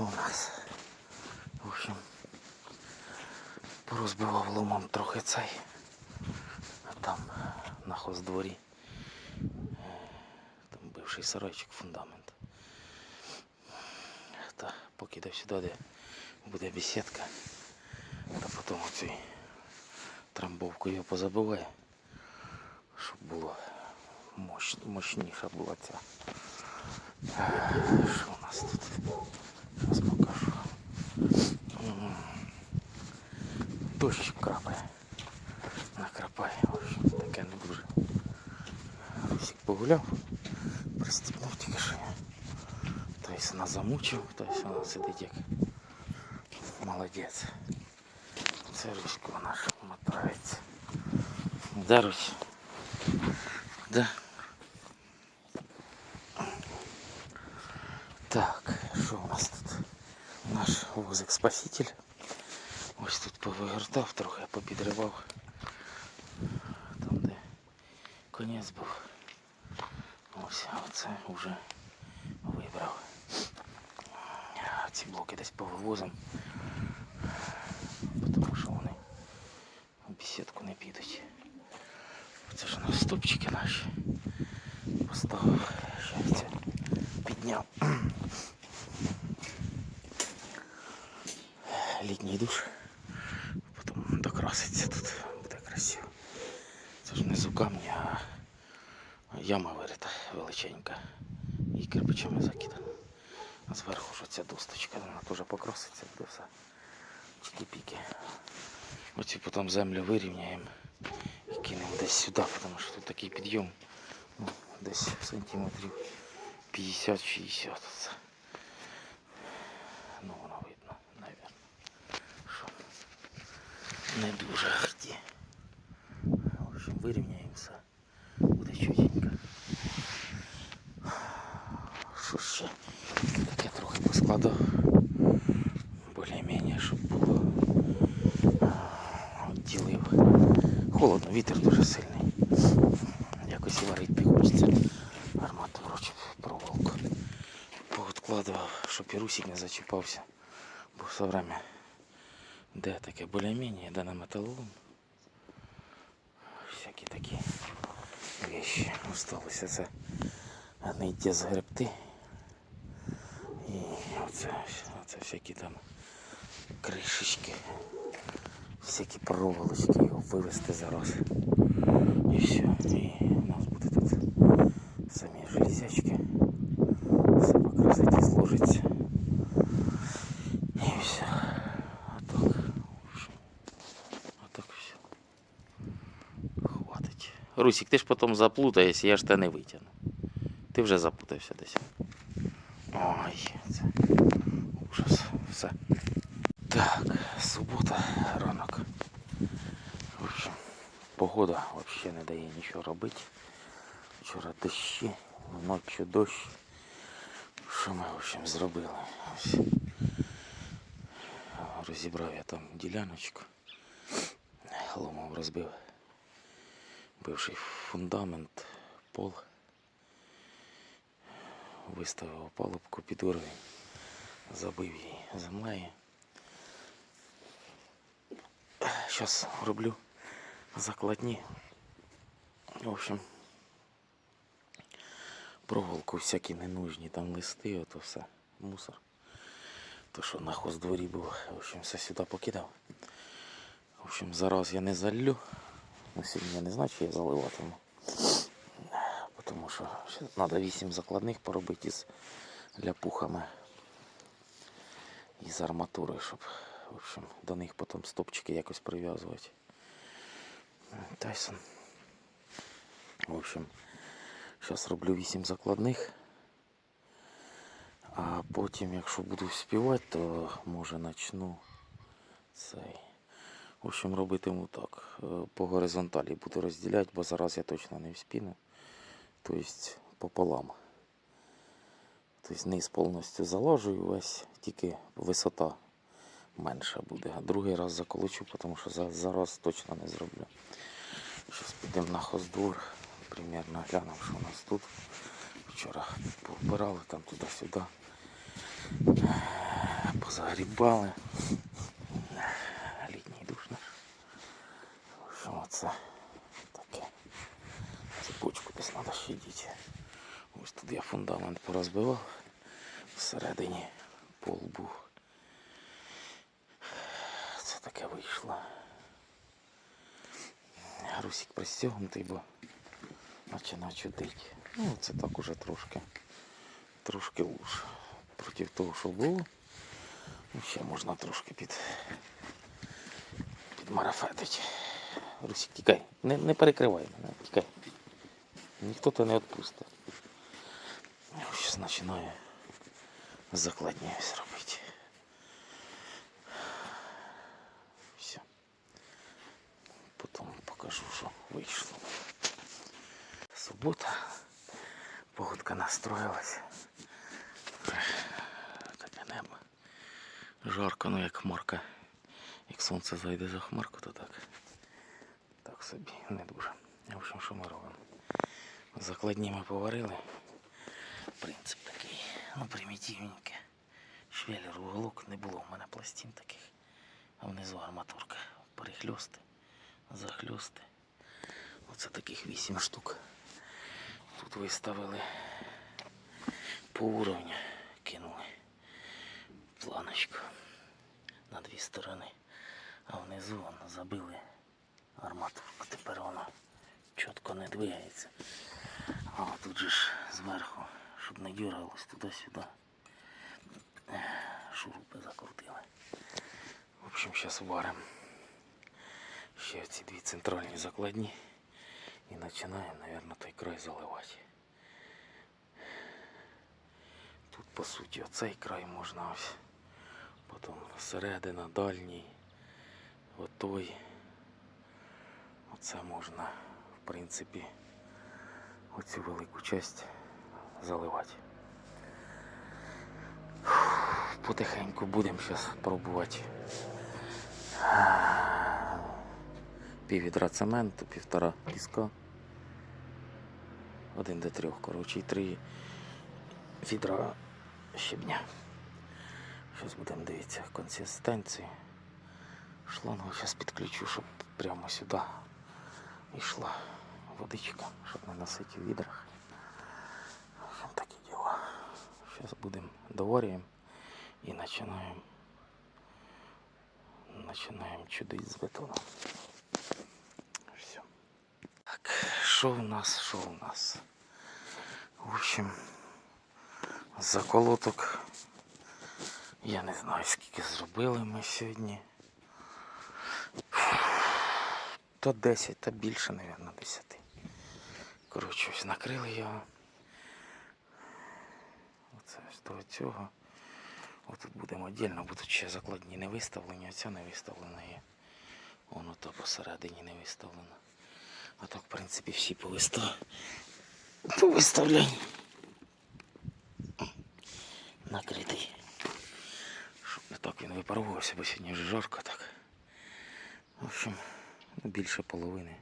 Що у нас? В общем, порозбивав ломом трохи цей. а Там на хоздворі. Там бивший сарайчик, фундамент. Та покидав сюди, де буде бесідка. Та потім оцю трамбовку його позабиває. Щоб було мощ, мощніша була ця. Е, Русик погуляв, пристіпнув тільки що. я. Тобто нас замучив, тобто вона сидить як молодець. Це Руська наш мотається. Да, Русь? Да. Так, що у нас тут? Наш возик спаситель. Ось тут повигортав, трохи попідривав. Там де конець був. Ось, а оце вже вибрав. А Ці блоки десь повивозимо. Тому що вони в бесідку не підуть. Це ж у нас стопчики наші. Поставив. Щастя. Підняв. Літній душ. Потім докраситься тут. Буде красиво. Це ж внизу камні, а яма вирита величенька. І кирпичами закидана. А зверху ж ця досточка, вона теж покраситься, буде все. Чики-піки. Оці потім землю вирівняємо і кинемо десь сюди, тому що тут такий підйом. Ну, десь сантиметрів 50-60. оце. Ну, воно видно, навірно. Що не дуже ахті. В общем, вирівняємо Холодно, вітер дуже сильний. Якось і варити хочеться. Арматуру чи проволоку. Пооткладував, щоб і русик не зачіпався. Бо все время де таке більш-менш, де на металолом. Всякі такі вещи. Осталося це гниття згребти. І оце, оце всякі там кришечки, всякі проволочки, його вивезти зараз. І все. І у нас буде тут самі железячки. Все покрасить і зложиться. І все. А так. в общем, А так все. Хватить. Русик, ти ж потім заплутаєшся, я ж те не витягну. Ти вже запутався десь. Ой, це ужас. Все. Так, субота, ранок. Погода взагалі не дає нічого робити. Вчора дощі, ночі дощ. Що ми, в общем, зробили? Розібрав я там діляночку. Ломом розбив. Бивший фундамент, пол. Виставив опалубку під уровень. Забив її землею. Зараз роблю закладні. В общем, проволоку всякі ненужні, там листи, ото все, мусор. То, що на хоздворі був, в общем, все сюди покидав. В общем, зараз я не залью. Ну, сьогодні я не знаю, чи я заливатиму. Тому що треба 8 закладних поробити із ляпухами і з арматурою, щоб в общем, до них потім стопчики якось прив'язувати. Тайсон. В общем, зараз роблю 8 закладних. А потім, якщо буду співати, то може почну цей. В общем, робитиму так. е, По горизонталі буду розділяти, бо зараз я точно не вспіну. Тобто пополам. Тобто низ повністю заложую весь, тільки висота менша буде. Другий раз заколочу, тому що зараз точно не зроблю. Зараз підемо на хоздвор, примерно глянемо, що у нас тут. Вчора повбирали там туди-сюди. позагрібали. Літній душ наш. В общем, таке. Цепочку десь треба ще діти. Ось тут я фундамент порозбивав. Всередині пол був. Таке вийшло. Русик пристегнутий, бо починає чудить. Ну, це так уже трошки, трошки лучше. Проти того, що було. Ну, ще можна трошки під, підмарафетити. Русик, тікай, не, не перекривай мене, тікай. Ніхто тебе не відпустить. Зараз починаю закладні робити. Все. Потім покажу, що вийшло. Субота. Погодка настроїлась. Таке небо. Жарко, ну як хмарка. Як сонце зайде за хмарку, то так. Так собі, не дуже. В общем, що ми робимо? Закладні ми поварили. Принцип такий, ну примітивненький. Швеллер уголок, не було в мене пластин таких. А внизу арматурка. Перехльости, захльости. Оце таких вісім штук. Тут виставили по уровню, кинули планочку на дві сторони. А внизу воно забили арматурку. Тепер воно чітко не двигається. А тут же ж зверху, щоб не дергалось туди-сюди. Шурупи закрутили. В общем, зараз варимо ще ці дві центральні закладні і починаємо, мабуть, той край заливати. Тут, по суті, оцей край можна ось. Потім середина, дальній, отой. Оце можна, в принципі, оцю велику часть заливати. Потихеньку будемо зараз пробувати. Пів відра цементу, півтора піска. Один до трьох, коротше, і три відра щебня. Зараз будемо дивитися консистенцію. Шлангу зараз підключу, щоб прямо сюди йшла водичка, щоб не носити в відрах. Такі діла. Зараз будемо доварюємо і починаємо починаємо чудити з бетоном. Все. Так, що у нас, що у нас? В общем, заколоток. Я не знаю, скільки зробили ми сьогодні. То 10, та більше, мабуть, 10. Коротше, ось накрили його. Оце ось до цього. Отут будемо віддільно, бо тут ще закладні не виставлені, а ця не виставлена є. Воно то посередині не виставлено. А так, в принципі, всі повистав... повиставлені. Накритий. Щоб не так він випарувався, бо сьогодні вже жарко так. В общем, ну, більше половини,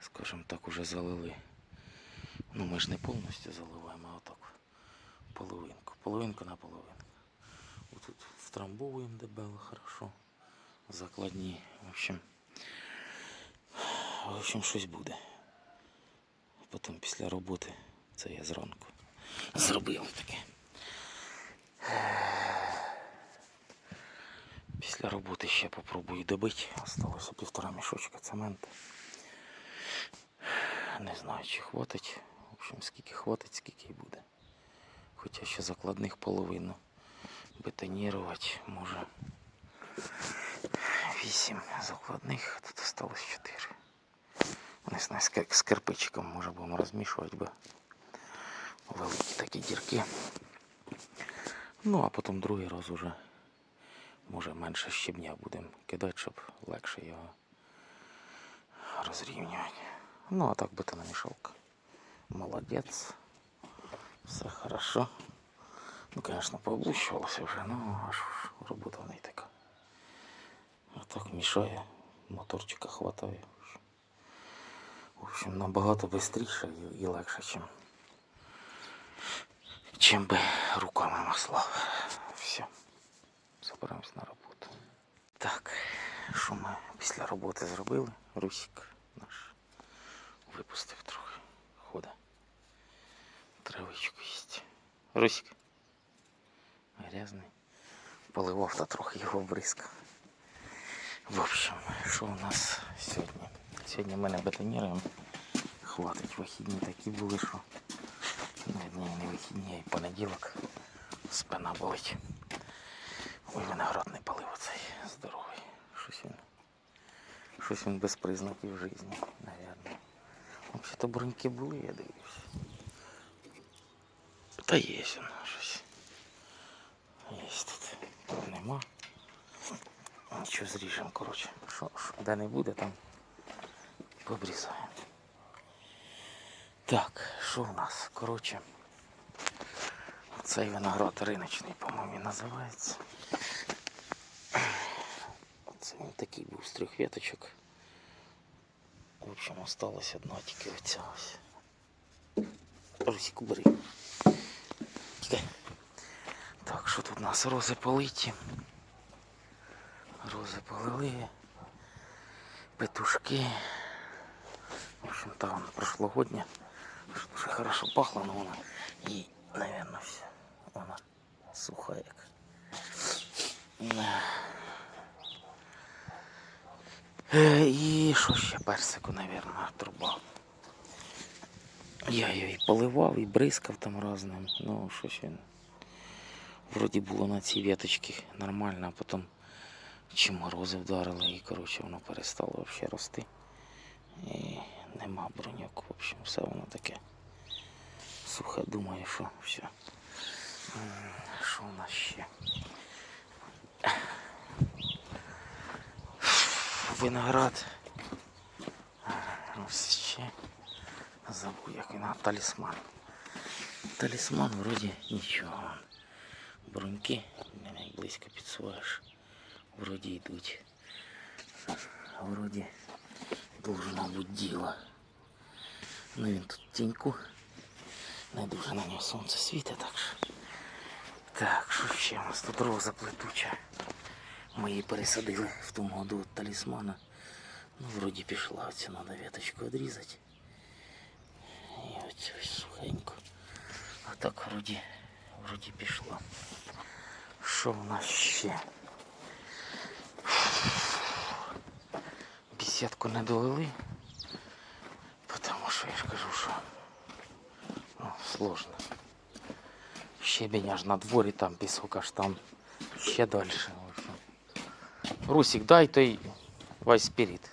скажімо так, уже залили. Ну ми ж не повністю заливаємо, а отак. Половинку. Половинку на половинку. Тут втрамбовуємо дебело хорошо. Закладні. В общем. В общем, щось буде. Потім після роботи, це я зранку. Зробили таке. Після роботи ще попробую добити. Осталося півтора мішочка цементу. Не знаю, чи хватить. В общем, скільки хватить, скільки й буде. Хоча ще закладних половину бетонірувати може. Вісім закладних, тут осталось чотири. Не знаю, з кир- з кирпичиком може будемо розмішувати, бо великі такі дірки. Ну, а потім другий раз уже може менше щебня будемо кидати, щоб легше його розрівнювати. Ну, а так бетономішалка. Молодець. Все хорошо. Ну, конечно, пооблущувалося вже, ну аж робота в така. А так мішає, моторчика хватає. Общем, набагато швидше і, легше, чим, би руками маслав. Все. збираємось на роботу. Так, що ми після роботи зробили? Русик наш випустив трохи. Хода. Травичку їсть. Русик. Грязний. Поливав та трохи його бризкав. В общем, що у нас сьогодні? Сьогодні ми не бетоніруємо. Хватить, вихідні такі були, що ну, не вихідні, а й понеділок. Спина болить. Ой, виноград не палив оцей здоровий. Щось він. Щось він без признаків житті, навірно. Взагалі-то броньки були, я дивлюсь. Та є воно щось. Є тут. Нема. Нічого зріжемо, коротше. Що, де не буде, там побрізаємо. Так, що в нас? Коротше. Цей виноград риночний, по-моєму, називається. Це він такий був з трьох веточок. В общем, осталась одна тільки оця ось. Русик, бери. Тікай. Так, що тут у нас рози политі? Рози полили. Петушки. В общем, там прошлогодня. Дуже хорошо пахло, но вона і, наверное, все. Вона суха як. Да. Е, І що ще персику, наверное, труба. Я її поливав і бризкав там разним. Ну, щось він. Вроді було на цій веточці нормально, а потім чи морози вдарили і коротше воно перестало взагалі рости. І нема броньок. В общем, все воно таке. Сухе, думаю, що все. Що у нас ще? Виноград. Ось ще. Забув, як він, талісман. Талісман вроді нічого. Броньки, не близько підсуваєш. Вроді йдуть. Вроді должно бути діло. Ну він тут тіньку. Не дуже на нього сонце світить, так що. Так, що ще у нас тут роза плетуча. Ми її пересадили в тому году від талісмана. Ну, вроді пішла, оцю треба веточку відрізати. І оцю ось сухеньку. А так вроді, вроді пішла. Що у нас ще? Бесідку не долили. Потому що я ж кажу, що ну, сложно. Щебень аж на дворі, там пісок аж там ще далі. Русик, дай той вайс спіріт.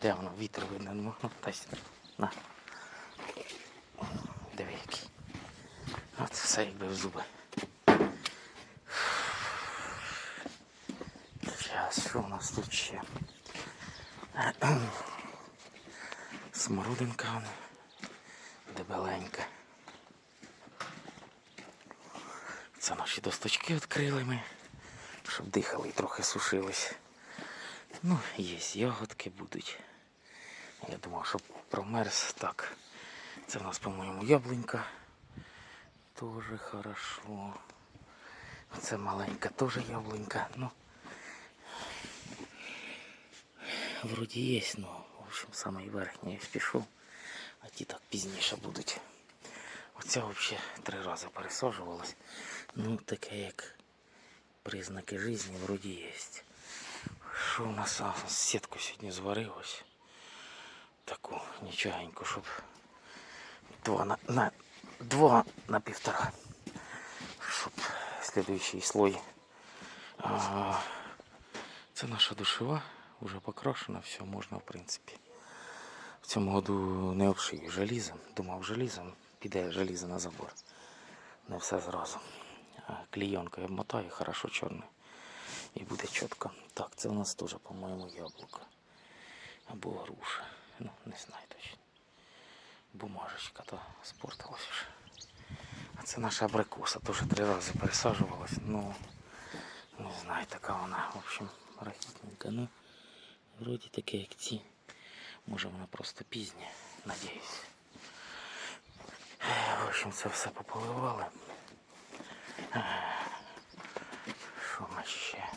Де, воно? Вітер видно. На. Диви який. От все якби в зуби. Зараз, що у нас тут ще? Смородинка вона. Дебеленька. Це наші досточки відкрили ми, щоб дихали і трохи сушились. Ну, є ягодки будуть. Я думав, що промерз так. Це в нас, по-моєму, яблунька. Тоже хорошо. Це маленька теж яблунька. Ну, вроді є, ну, в общем, самий верхній я пішов, а ті так пізніше будуть. Оця взагалі три рази пересаджувалась. Ну, таке як признаки життя вроді є. Що у нас а, сітку сьогодні зварив ось. Таку нічогеньку, щоб два на, на, два на півтора. Щоб слідуючий слой. А, це наша душева, вже покрашена, все можна в принципі. В цьому году не обшию желізом. Думав желізом, піде желізо на забор. Не все зразу. Клійонкою обмотаю, хорошо чорне. І буде чітко. Так, це у нас теж, по-моєму, яблуко. Або груша. Ну, не знаю точно. Бумажечка то спортилась вже. А це наша абрикоса, теж три рази пересаджувалась. Ну, не знаю, така вона, в общем, рахітненька. Ну, вроді таке, як ці. Може вона просто пізня, надіюсь. В общем, це все пополивали. Що ми ще?